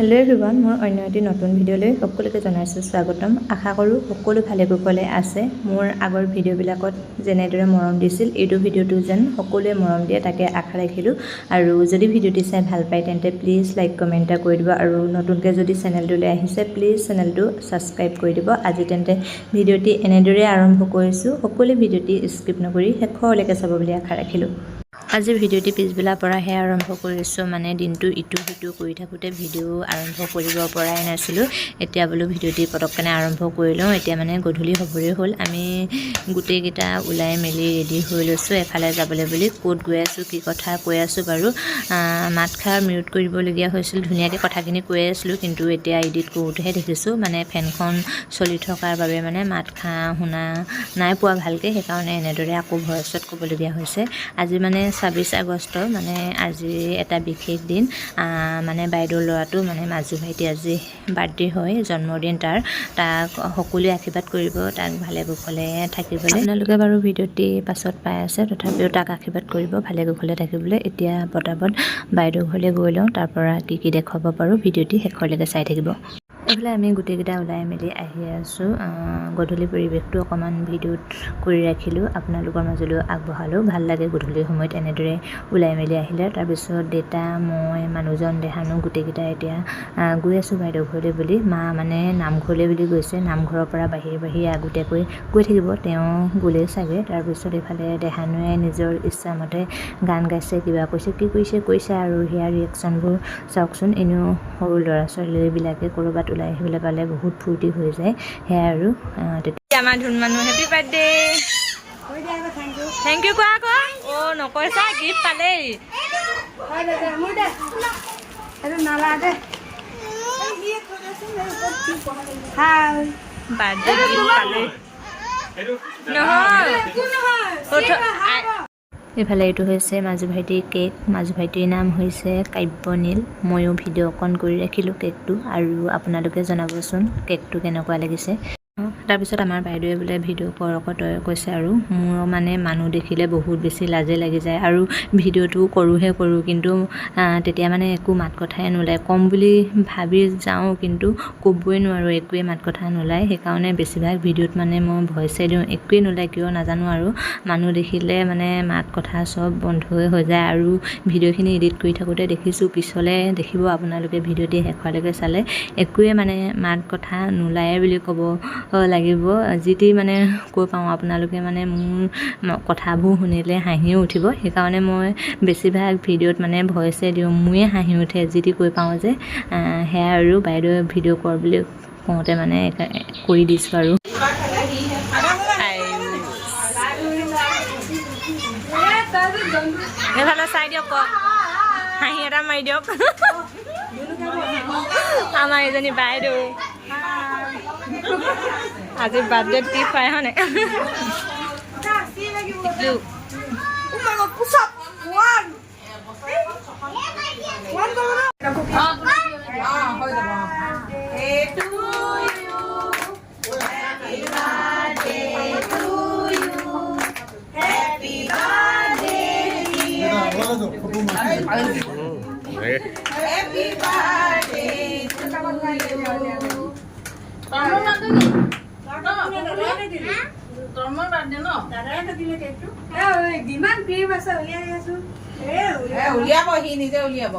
Hello everyone মোৰ অন্য এটি নতুন ভিডিঅ'লৈ সকলোকে জনাইছোঁ স্বাগতম। আশা কৰোঁ সকলো ভালে কুশলে আছে। মোৰ আগৰ ভিডিঅ'বিলাকত যেনেদৰে মৰম দিছিল এইটো ভিডিঅ'টো যেন সকলোৱে মৰম দিয়ে তাকে আশা ৰাখিলোঁ। আৰু যদি ভিডিঅ'টি চাই ভাল পায় তেন্তে প্লিজ লাইক কমেণ্ট এটা কৰি দিব। আৰু নতুনকৈ যদি চেনেলটোলৈ আহিছে প্লিজ চেনেলটো ছাবস্ক্ৰাইব কৰি দিব। আজি তেন্তে ভিডিঅ'টি এনেদৰে আৰম্ভ কৰিছোঁ। সকলোৱে ভিডিঅ'টি স্কিপ নকৰি শেষলৈকে চাব বুলি আশা ৰাখিলোঁ। আজি ভিডিঅ'টি পিছবেলাৰ পৰাহে আৰম্ভ কৰিছোঁ। মানে দিনটো ইটো সিটো কৰি থাকোঁতে ভিডিঅ' আৰম্ভ কৰিব পৰাই নাছিলোঁ। এতিয়া বোলো ভিডিঅ'টি পটককেনে আৰম্ভ কৰি লওঁ। এতিয়া মানে গধূলি হ'বৰে হ'ল। আমি গোটেইকেইটা ওলাই মেলি ৰেডি হৈ লৈছোঁ এফালে যাবলৈ বুলি। ক'ত গৈ আছোঁ কি কথা কৈ আছোঁ বাৰু। আহ, মাতষাৰ মিউট কৰিবলগীয়া হৈছিল। ধুনীয়াকৈ কথাখিনি কৈ আছিলোঁ। কিন্তু এতিয়া এডিট কৰোঁতেহে দেখিছোঁ। মানে ফেনখন চলি থকাৰ বাবে মানে মাতষাৰ শুনা নাই পোৱা ভালকৈ। সেইকাৰণে এনেদৰে আকৌ ভইচত ক'বলগীয়া হৈছে। আজি মানে ছাব্বিছ আগষ্ট মানে আজি এটা বিশেষ দিন। মানে বাইদেউৰ ল'ৰাটো মানে মাজু ভাইটি আজি বাৰ্থডে হয় জন্মদিন তাৰ। তাক সকলোৱে আশীৰ্বাদ কৰিব তাক ভালে কুশলে থাকিবলৈ। আপোনালোকে বাৰু ভিডিঅ'টি পাছত পাই আছে তথাপিও তাক আশীৰ্বাদ কৰিব ভালে কুশলে থাকিবলৈ। এতিয়া পটাপট বাইদেউ ঘৰলৈ গৈ লওঁ তাৰ পৰা কি কি দেখুৱাব পাৰোঁ ভিডিঅ'টি শেষলৈকে চাই থাকিব। এইফালে আমি গোটেইকেইটা ওলাই মেলি আহি আছোঁ। গধূলি পৰিৱেশটো অকণমান ভিডিঅ'ত কৰি ৰাখিলোঁ। আপোনালোকৰ মাজলৈও আগবঢ়ালোঁ। ভাল লাগে গধূলি সময়ত এনেদৰে ওলাই মেলি আহিলে। তাৰপিছত দেউতা মই মানুহজন দেহানো গোটেইকেইটা এতিয়া গৈ আছোঁ বাইদেউ ঘৰলৈ বুলি। মা মানে নামঘৰলৈ বুলি গৈছে। নামঘৰৰ পৰা বাহিৰে বাহিৰে আগতীয়াকৈ গৈ থাকিব। তেওঁ গ'লেই চাগে। তাৰপিছত এইফালে দেহানুৱে নিজৰ ইচ্ছামতে গান গাইছে কিবা কৈছে কি কৰিছে কৈছে আৰু সেয়া ৰিয়েকশ্যনবোৰ চাওকচোন। এনেও সৰু ল'ৰা ছোৱালীবিলাকে ক'ৰবাত ওলাই আহিবলৈ পালে বহুত ফূৰ্তি হৈ যায়। সেয়াই আৰু তেতিয়া আমাৰ ধুন মানুহ হেপী বাৰ্থডে থেংক ইউ কোৱা আকৌ। অ' নকৈছা গিফ্ট পালেই। বাৰ্থডে গিফ্ট পালেই। নহয়। এইফালে এইটো হৈছে মাজু ভাইটিৰ কেক মাজু ভাইটিৰ নাম হৈছে কাব্যনীল। ময়ো ভিডিঅ' অকণ কৰি ৰাখিলোঁ কেকটো আৰু আপোনালোকে জনাবচোন কেকটো কেনেকুৱা লাগিছে। তাৰপিছত আমাৰ বাইদেৱে বোলে ভিডিঅ' কৰক তই কৈছে আৰু মোৰ মানে মানুহ দেখিলে বহুত বেছি লাজে লাগি যায় আৰু ভিডিঅ'টো কৰোঁহে কৰোঁ কিন্তু তেতিয়া মানে একো মাত কথাই নোলায়। ক'ম বুলি ভাবি যাওঁ কিন্তু ক'বই নোৱাৰোঁ একোৱেই মাত কথা নোলায়। সেইকাৰণে বেছিভাগ ভিডিঅ'ত মানে মই ভইচে দিওঁ একোৱেই নোলায় কিয় নাজানো আৰু। মানুহ দেখিলে মানে মাত কথা চব বন্ধই হৈ যায় আৰু ভিডিঅ'খিনি এডিট কৰি থাকোঁতে দেখিছোঁ পিছলৈ দেখিব আপোনালোকে ভিডিঅ'টি শেষলৈকে চালে একোৱে মানে মাত কথা নোলায়ে বুলি ক'ব লাগিব। যি টি মানে কৈ পাওঁ আপোনালোকে মানে মোৰ কথাবোৰ শুনিলে হাঁহিও উঠিব। সেইকাৰণে মই বেছিভাগ ভিডিঅ'ত মানে ভইচে দিওঁ মোৰে হাঁহি উঠে যি টি কৈ পাওঁ যে। আহ, সেয়া আৰু বাইদেৱে ভিডিঅ' কৰ বুলি কওঁতে মানে কৰি দিছোঁ আৰু। এইফালে চাই দিয়ক হাঁহি এটা মাৰি দিয়ক। আমাৰ এজনী বাইদেউ। আজি বাৰ্থডেত কি খুৱাই হয়নে টিকলু যিমান ক্ৰীম আছে উলিয়াই আছো এ, উলিয়াব সি নিজে উলিয়াব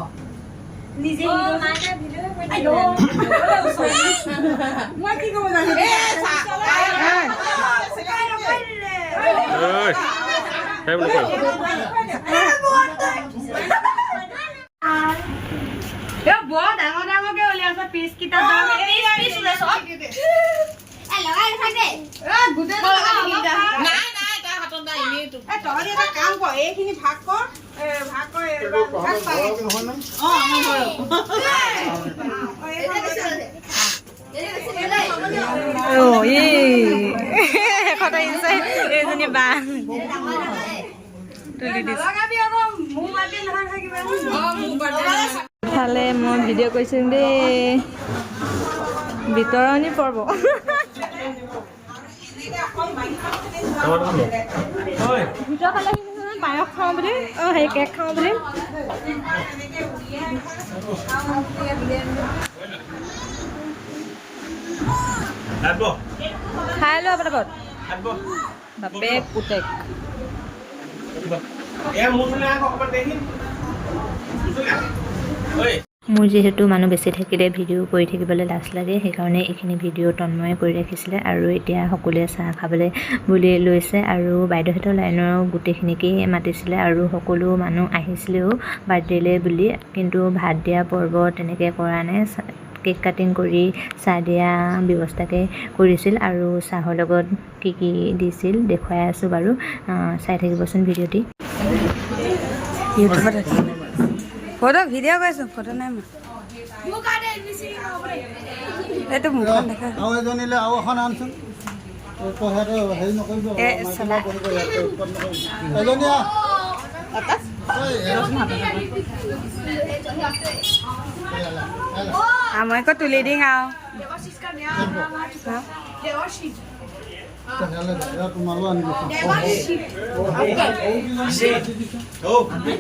নিজে মই কি ক'ব জানো এ, চা- ঐ সেই বুলি কয় বৰ ডাঙৰ ডাঙৰকে উলিয়াইছে পিচ কেইটা ভিডিঅ' কৰিছোঁ দেই। বিতৰণি পৰ্ব। ভিতৰৰ পায়স খাওঁ বুলি অঁ হেৰি কেক খাওঁ বুলি খাই লোৱা পটাপট বাপেক পুতেক যিহেতু মানুহ বেছি থাকিলে ভিডিঅ' কৰি থাকিবলৈ লাজ লাগে সেইকাৰণে এইখিনি ভিডিঅ' তন্ময়ে কৰি ৰাখিছিলে আৰু এতিয়া সকলোৱে চাহ খাবলৈ বুলি লৈছে আৰু বাইদেউহঁতৰ লাইনৰ গোটেইখিনিকেই মাতিছিলে আৰু সকলো মানুহ আহিছিলেও বাৰ্থডেলৈ বুলি। কিন্তু ভাত দিয়া পৰ্ব তেনেকৈ কৰা নাই কেক কাটিং কৰি চাহ দিয়া ব্যৱস্থাকে কৰিছিল আৰু চাহৰ লগত কি কি দিছিল দেখুৱাই আছোঁ বাৰু চাই থাকিবচোন ভিডিঅ'টি। ইউটিউবত ফটো ভিডিঅ' কৰিছোঁ ফটো নাই মোৰ এইটো মুখখন দেখা আৰু এজনীলে আৰু এখন আনচোন পইচাটো হেৰি নকৰিব এ, মাইকী চলা। বহিব ইয়াতে উৎপাত নকৰিব। এজনী আহ। ঐ, আৰু মই আকৌ তুলি দিম আৰু পইচালে দে। এয়া তোমালৈও আনি দিছোঁ। তোমালোকে দোকান বন্ধ কৰি আহা নে?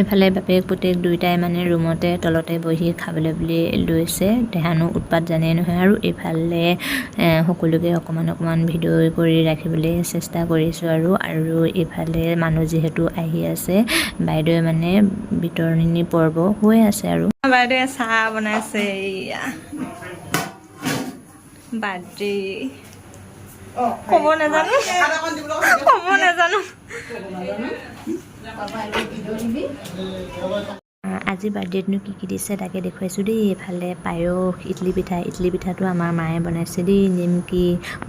এইফালে বাপেক পুতেক দুয়োটাই মানে ৰুমতে তলতে বহি খাবলৈ বুলি লৈছে। দেহানো উৎপাত জানেই নহয় আৰু এইফালে সকলোকে অকণমান অকণমান ভিডিঅ' কৰি ৰাখিবলৈ চেষ্টা কৰিছোঁ আৰু আৰু এইফালে মানুহ যিহেতু আহি আছে বাইদেৱে মানে বিতৰণি পৰ্ব হৈ আছে আৰু। বাইদেৱে চাহ বনাইছে বাৰ্থডে ক'ব নাজানো। ক'ব নাজানো। আজি বাৰ্থডেতনো কি কি দিছে তাকে দেখুৱাইছোঁ দেই। এইফালে পায়স ইডলি পিঠা ইডলি পিঠাটো আমাৰ মায়ে বনাইছে দেই। নিমকি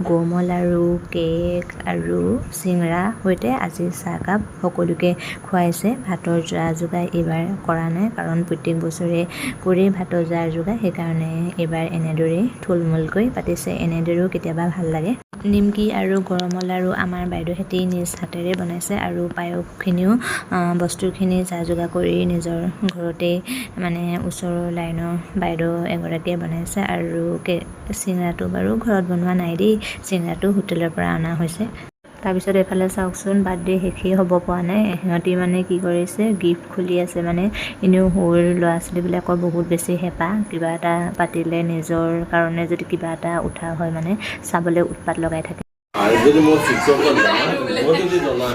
গৰমৰ লাড়ু কেক আৰু চিঙৰা সৈতে আজি চাহকাপ সকলোকে খুৱাইছে। ভাতৰ যা যোগাৰ এইবাৰ কৰা নাই কাৰণ প্ৰত্যেক বছৰে কৰি ভাতৰ যা যোগাৰ সেইকাৰণে এইবাৰ এনেদৰেই থুলমূলকৈ পাতিছে। এনেদৰেও কেতিয়াবা ভাল লাগে। নিমকি আৰু গৰমৰ লাড়ু আমাৰ বাইদেউহঁতে নিজ হাতেৰে বনাইছে আৰু পায়সখিনিও বস্তুখিনি যা যোগাৰ কৰি নিজৰ ঘৰতে মানে ওচৰৰ লাইনৰ বাইদেউ এগৰাকীয়ে বনাইছে আৰু কে চিঙৰাটো বাৰু ঘৰত বনোৱা নাই দেই চিঙৰাটো হোটেলৰ পৰা অনা হৈছে। তাৰপিছত এইফালে চাওকচোন বাৰ্থডে শেষেই হ'ব পৰা নাই। সিহঁতি মানে কি কৰিছে গিফ্ট খুলি আছে মানে। এনেও সৰু ল'ৰা ছোৱালীবিলাকৰ বহুত বেছি হেঁপাহ। কিবা এটা পাতিলে নিজৰ কাৰণে যদি কিবা এটা উঠা হয় মানে চাবলৈ উৎপাত লগাই থাকে। আৰু যদি মই শিক্ষক মই যদি জনা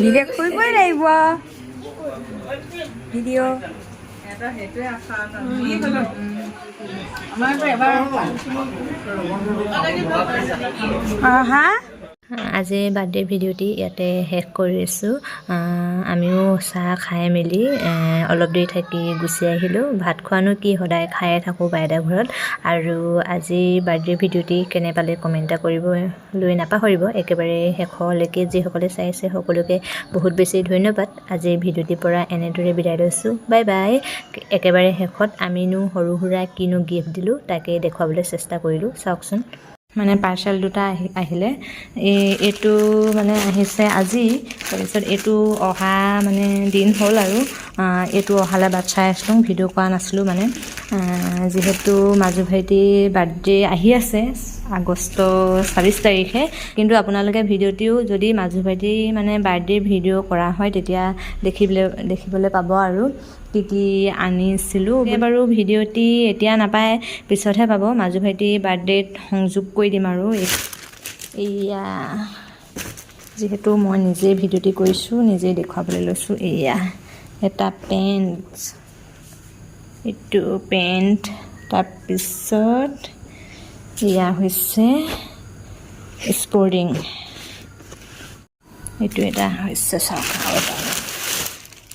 ভিডিঅ' কৰিবই লাগিব। ভিডিঅ' হা? আজি বাৰ্থডে ভিডিঅ'টি ইয়াতে শেষ কৰিছোঁ আমিও চাহ খাই মেলি অলপ দেৰি থাকি গুচি আহিলোঁ। ভাত খোৱানো কি সদায় খায়ে থাকোঁ বাইদেউ ঘৰত। আৰু আজি বাৰ্থডে ভিডিঅ'টি কেনে পালে কমেণ্ট এটা কৰিবলৈ নাপাহৰিব। একেবাৰে শেষলৈকে যিসকলে চাইছে সকলোকে বহুত বেছি ধন্যবাদ। আজিৰ ভিডিঅ'টিৰ পৰা এনেদৰে বিদায় লৈছোঁ। Bye bye. একেবাৰে শেষত আমিনো সৰু সুৰা কিনো গিফ্ট দিলোঁ তাকে দেখুৱাবলৈ চেষ্টা কৰিলোঁ। চাওকচোন। মানে পাৰ্চেল দুটা আহি আহিলে। এই এইটো মানে আহিছে আজি তাৰপিছত এইটো অহা মানে দিন হ'ল আৰু। এইটো অহালৈ বাট চাই আছিলোঁ ভিডিঅ' কৰা নাছিলোঁ মানে। যিহেতু মাজু ভাইটিৰ বাৰ্থডে আহি আছে আগষ্ট ছাব্বিছ তাৰিখে। কিন্তু আপোনালোকে ভিডিঅ'টিও যদি মাজু ভাইটিৰ মানে বাৰ্থডে ভিডিঅ' কৰা হয় তেতিয়া দেখিবলৈ দেখিবলৈ পাব আৰু কি কি আনিছিলোঁ। বাৰু ভিডিঅ'টি এতিয়া নাপায় পিছতহে পাব। মাজু ভাইটিৰ বাৰ্থডেত সংযোগ কৰি দিম আৰু। এইয়া যিহেতু মই নিজে ভিডিঅ'টি কৰিছোঁ নিজেই দেখুৱাবলৈ লৈছোঁ এয়া এটা পেণ্ট এইটো পেণ্ট তাৰপিছত এয়া হৈছে স্পৰ্টিং এইটো এটা হৈছে চাওক।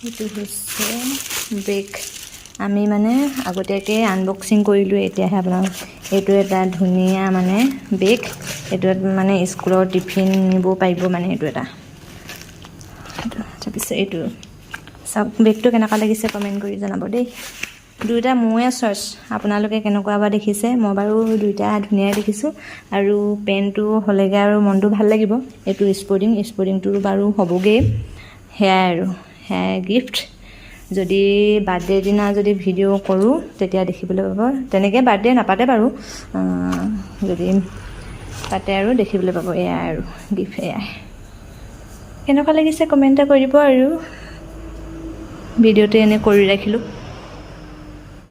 এইটো হৈছে বেগ আমি মানে আগতীয়াকৈ আনবক্সিং কৰিলোঁ এতিয়াহে আপোনাক এইটো এটা ধুনীয়া মানে বেগ এইটো মানে স্কুলৰ টিফিন নিব পাৰিব মানে এইটো এটা। তাৰপিছত এইটো চাওক বেগটো কেনেকুৱা লাগিছে কমেণ্ট কৰি জনাব দেই। দুয়োটা মোৰে চইচ আপোনালোকে কেনেকুৱা বা দেখিছে মই বাৰু দুয়োটা ধুনীয়াই দেখিছোঁ আৰু পেণ্টটো হ'লেগৈ আৰু মনটো ভাল লাগিব এইটো স্পৰ্টিং স্পৰ্টিংটো বাৰু হ'বগৈ সেয়াই আৰু সেয়াই গিফ্ট যদি বাৰ্থডে দিনা যদি ভিডিঅ' কৰোঁ তেতিয়া দেখিবলৈ পাব তেনেকৈ বাৰ্থডে নাপাতে বাৰু যদি পাতে আৰু দেখিবলৈ পাব এয়াই আৰু গিফ্ট এয়াই। কেনেকুৱা লাগিছে কমেণ্ট এটা কৰি দিব আৰু। ভিডিঅ'টো এনেই কৰি ৰাখিলোঁ